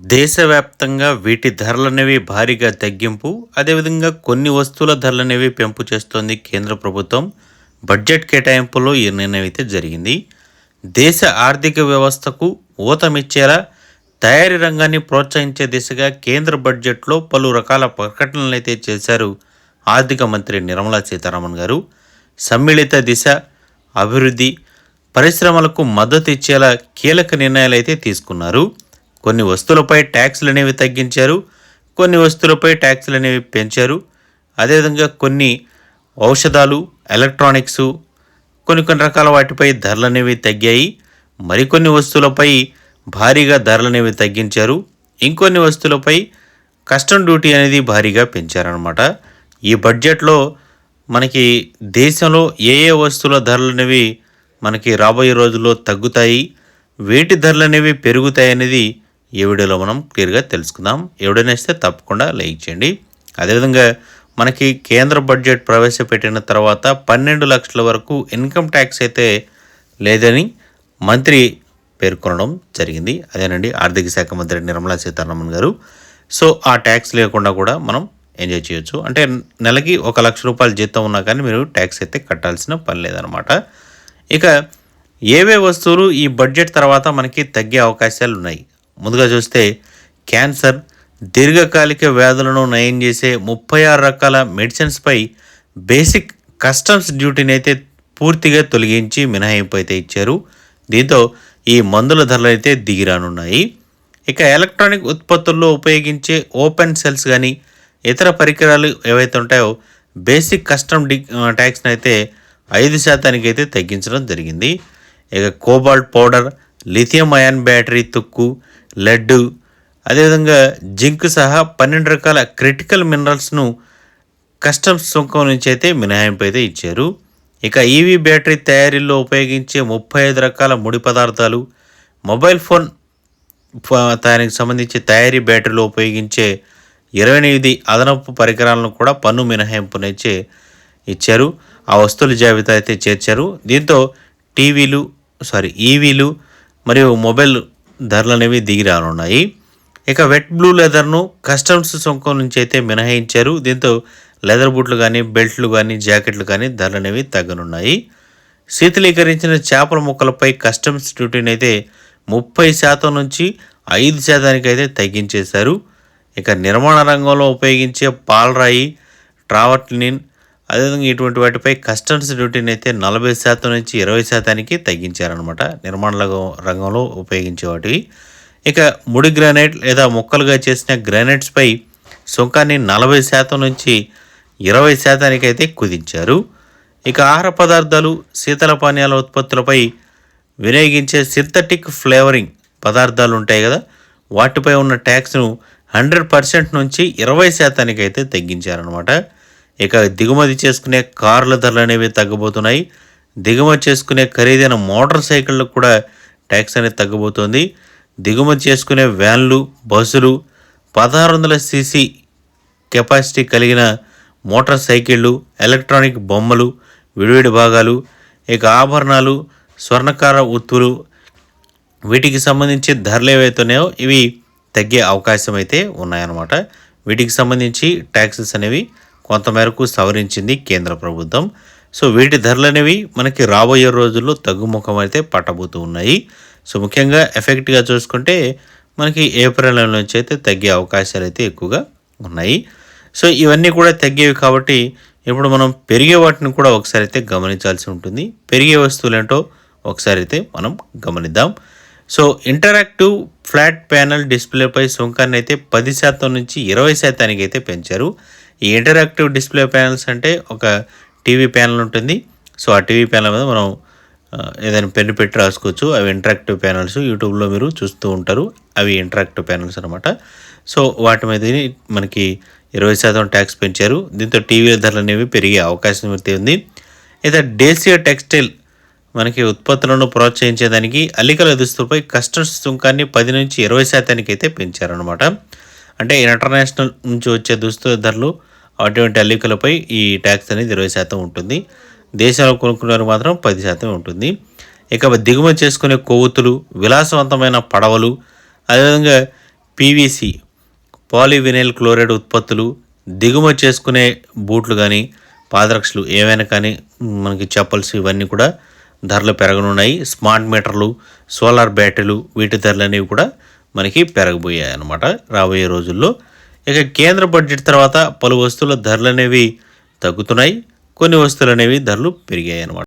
దేశవ్యాప్తంగా వీటి ధరలనేవి భారీగా తగ్గింపు అదేవిధంగా కొన్ని వస్తువుల ధరలనేవి పెంపు చేస్తోంది కేంద్ర ప్రభుత్వం. బడ్జెట్ కేటాయింపులో ఈ నిర్ణయం అయితే జరిగింది. దేశ ఆర్థిక వ్యవస్థకు ఊతమిచ్చేలా తయారీ రంగాన్ని ప్రోత్సహించే దిశగా కేంద్ర బడ్జెట్లో పలు రకాల ప్రకటనలు అయితే చేశారు ఆర్థిక మంత్రి నిర్మలా సీతారామన్ గారు. సమ్మిళిత దిశ అభివృద్ధి పరిశ్రమలకు మద్దతు ఇచ్చేలా కీలక నిర్ణయాలు అయితే తీసుకున్నారు. కొన్ని వస్తువులపై ట్యాక్స్లు అనేవి తగ్గించారు కొన్ని వస్తువులపై ట్యాక్స్లు అనేవి పెంచారు అదేవిధంగా కొన్ని ఔషధాలు ఎలక్ట్రానిక్స్ కొన్ని కొన్ని రకాల వాటిపై ధరలు అనేవి తగ్గాయి. మరికొన్ని వస్తువులపై భారీగా ధరలు అనేవి తగ్గించారు. ఇంకొన్ని వస్తువులపై కస్టమ్ డ్యూటీ అనేది భారీగా పెంచారనమాట ఈ బడ్జెట్లో మనకి దేశంలో ఏ ఏ వస్తువుల ధరలు అనేవి మనకి రాబోయే రోజుల్లో తగ్గుతాయి వేటి ధరలు అనేవి పెరుగుతాయి అనేది ఈ వీడియోలో మనం క్లియర్గా తెలుసుకుందాం. ఎవడైనా ఇస్తే తప్పకుండా లైక్ చేయండి. అదేవిధంగా మనకి కేంద్ర బడ్జెట్ ప్రవేశపెట్టిన తర్వాత పన్నెండు లక్షల వరకు ఇన్కమ్ ట్యాక్స్ అయితే లేదని మంత్రి పేర్కొనడం జరిగింది. అదేనండి ఆర్థిక శాఖ మంత్రి నిర్మలా సీతారామన్ గారు. సో ఆ ట్యాక్స్ లేకుండా కూడా మనం ఎంజాయ్ చేయొచ్చు. అంటే నెలకి ఒక లక్ష రూపాయల జీతం ఉన్నా కానీ మీరు ట్యాక్స్ అయితే కట్టాల్సిన పని లేదనమాట ఇక ఏవే వస్తువులు ఈ బడ్జెట్ తర్వాత మనకి తగ్గే అవకాశాలు ఉన్నాయి ముందుగా చూస్తే క్యాన్సర్ దీర్ఘకాలిక వ్యాధులను నయం చేసే ముప్పై ఆరు రకాల మెడిసిన్స్పై బేసిక్ కస్టమ్స్ డ్యూటీని అయితే పూర్తిగా తొలగించి మినహాయింపు అయితే ఇచ్చారు. దీంతో ఈ మందుల ధరలు అయితే దిగిరానున్నాయి. ఇక ఎలక్ట్రానిక్ ఉత్పత్తుల్లో ఉపయోగించే ఓపెన్ సెల్స్ కానీ ఇతర పరికరాలు ఏవైతే ఉంటాయో బేసిక్ కస్టమ్ డి ట్యాక్స్ని అయితే ఐదు శాతానికి అయితే తగ్గించడం జరిగింది. ఇక cobalt powder lithium ion battery తుక్కు లడ్డు అదేవిధంగా జింక్ సహా పన్నెండు రకాల క్రిటికల్ మినరల్స్ను కస్టమ్స్ సుంకం నుంచి అయితే మినహాయింపు అయితే ఇచ్చారు. ఇక ఈవీ బ్యాటరీ తయారీలో ఉపయోగించే ముప్పై ఐదు రకాల ముడి పదార్థాలు మొబైల్ ఫోన్ తయారీకి సంబంధించి తయారీ బ్యాటరీలో ఉపయోగించే ఇరవై ఎనిమిది అదనపు పరికరాలను కూడా పన్ను మినహాయింపునైతే ఇచ్చారు. ఆ వస్తువుల జాబితా అయితే చేర్చారు. దీంతో టీవీలు సారీ ఈవీలు మరియు మొబైల్ ధరలు అనేవి దిగి రానున్నాయి. ఇక వెట్ బ్లూ లెదర్ను కస్టమ్స్ సుంకం నుంచి అయితే మినహాయించారు. దీంతో లెదర్ బూట్లు కానీ బెల్ట్లు కానీ జాకెట్లు కానీ ధరలు అనేవి తగ్గనున్నాయి. శీతలీకరించిన చేపల ముక్కలపై కస్టమ్స్ డ్యూటీని అయితే ముప్పై శాతం నుంచి ఐదు శాతానికి అయితే తగ్గించేశారు. ఇక నిర్మాణ రంగంలో ఉపయోగించే పాలరాయి ట్రావట్లిన్ అదేవిధంగా ఇటువంటి వాటిపై కస్టమ్స్ డ్యూటీని అయితే నలభై శాతం నుంచి ఇరవై శాతానికి తగ్గించారనమాట నిర్మాణ రంగంలో ఉపయోగించే వాటివి. ఇక ముడి గ్రానైట్ లేదా ముక్కలుగా చేసిన గ్రానైట్స్పై సుంకాన్ని నలభై శాతం నుంచి ఇరవై శాతానికి అయితే కుదించారు. ఇక ఆహార పదార్థాలు శీతల పానీయాల ఉత్పత్తులపై వినియోగించే సింథటిక్ ఫ్లేవరింగ్ పదార్థాలు ఉంటాయి కదా వాటిపై ఉన్న ట్యాక్స్ను హండ్రెడ్ పర్సెంట్ నుంచి ఇరవై శాతానికి అయితే తగ్గించారనమాట ఇక దిగుమతి చేసుకునే కార్ల ధరలు అనేవి తగ్గబోతున్నాయి. దిగుమతి చేసుకునే ఖరీదైన మోటార్ సైకిళ్ళకు కూడా ట్యాక్స్ అనేది తగ్గబోతోంది. దిగుమతి చేసుకునే వ్యాన్లు బస్సులు పదహారు వందల సీసీ కెపాసిటీ కలిగిన మోటార్ సైకిళ్ళు ఎలక్ట్రానిక్ బొమ్మలు విడివిడి భాగాలు ఇక ఆభరణాలు స్వర్ణకార ఉత్తులు వీటికి సంబంధించి ధరలు ఏవైతే ఉన్నాయో ఇవి తగ్గే అవకాశం అయితే ఉన్నాయన్నమాట. వీటికి సంబంధించి ట్యాక్సెస్ అనేవి కొంతమేరకు సవరించింది కేంద్ర ప్రభుత్వం. సో వీటి ధరలు అనేవి మనకి రాబోయే రోజుల్లో తగ్గుముఖం అయితే పట్టబోతూ ఉన్నాయి. సో ముఖ్యంగా ఎఫెక్ట్గా చూసుకుంటే మనకి ఏప్రిల్ నుంచి అయితే తగ్గే అవకాశాలు అయితే ఎక్కువగా ఉన్నాయి. సో ఇవన్నీ కూడా తగ్గేవి కాబట్టి ఇప్పుడు మనం పెరిగే వాటిని కూడా ఒకసారి అయితే గమనించాల్సి ఉంటుంది. పెరిగే వస్తువులు ఏంటో ఒకసారి అయితే మనం గమనిద్దాం. సో ఇంటరాక్టివ్ ఫ్లాట్ ప్యానల్ డిస్ప్లేపై సుంకాన్ని అయితే పది శాతం నుంచి ఇరవై శాతానికి అయితే పెంచారు. ఈ ఇంటరాక్టివ్ డిస్ప్లే ప్యానల్స్ అంటే ఒక టీవీ ప్యానల్ ఉంటుంది. సో ఆ టీవీ ప్యానల్ మీద మనం ఏదైనా పెన్ను పెట్టి రాసుకోవచ్చు. అవి ఇంటరాక్టివ్ ప్యానల్స్ యూట్యూబ్లో మీరు చూస్తూ ఉంటారు. అవి ఇంటరాక్టివ్ ప్యానల్స్ అనమాట సో వాటి మీద మనకి ఇరవై శాతం ట్యాక్స్ పెంచారు. దీంతో టీవీల ధరలు అనేవి పెరిగే అవకాశం అయితే ఉంది. అయితే దేశీయ టెక్స్టైల్ మనకి ఉత్పత్తులను ప్రోత్సహించేదానికి అల్లికల దుస్తులపై కస్టమ్స్ సుంకాన్ని పది నుంచి ఇరవై శాతానికి అయితే పెంచారనమాట అంటే ఇంటర్నేషనల్ నుంచి వచ్చే దుస్తుల ధరలు అటువంటి అల్లికలపై ఈ ట్యాక్స్ అనేది ఇరవై శాతం ఉంటుంది. దేశంలో కొనుక్కున్నారు మాత్రం పది శాతం ఉంటుంది. ఇక దిగుమతి చేసుకునే కొవ్వొత్తులు విలాసవంతమైన పడవలు అదేవిధంగా పీవీసీ పాలివినైల్ క్లోరైడ్ ఉత్పత్తులు దిగుమతి చేసుకునే బూట్లు కానీ పాదరక్షలు ఏవైనా కానీ మనకి చెప్పల్స్ ఇవన్నీ కూడా ధరలు పెరగనున్నాయి. స్మార్ట్ మీటర్లు సోలార్ బ్యాటరీలు వీటి ధరలు అనేవి కూడా మనకి పెరగబోయాయి అన్నమాట. రాబోయే రోజుల్లో ఇక కేంద్ర బడ్జెట్ తర్వాత పలు వస్తువుల ధరలు అనేవి తగ్గుతున్నాయి. కొన్ని వస్తువులు అనేవి ధరలు పెరిగాయి అన్నమాట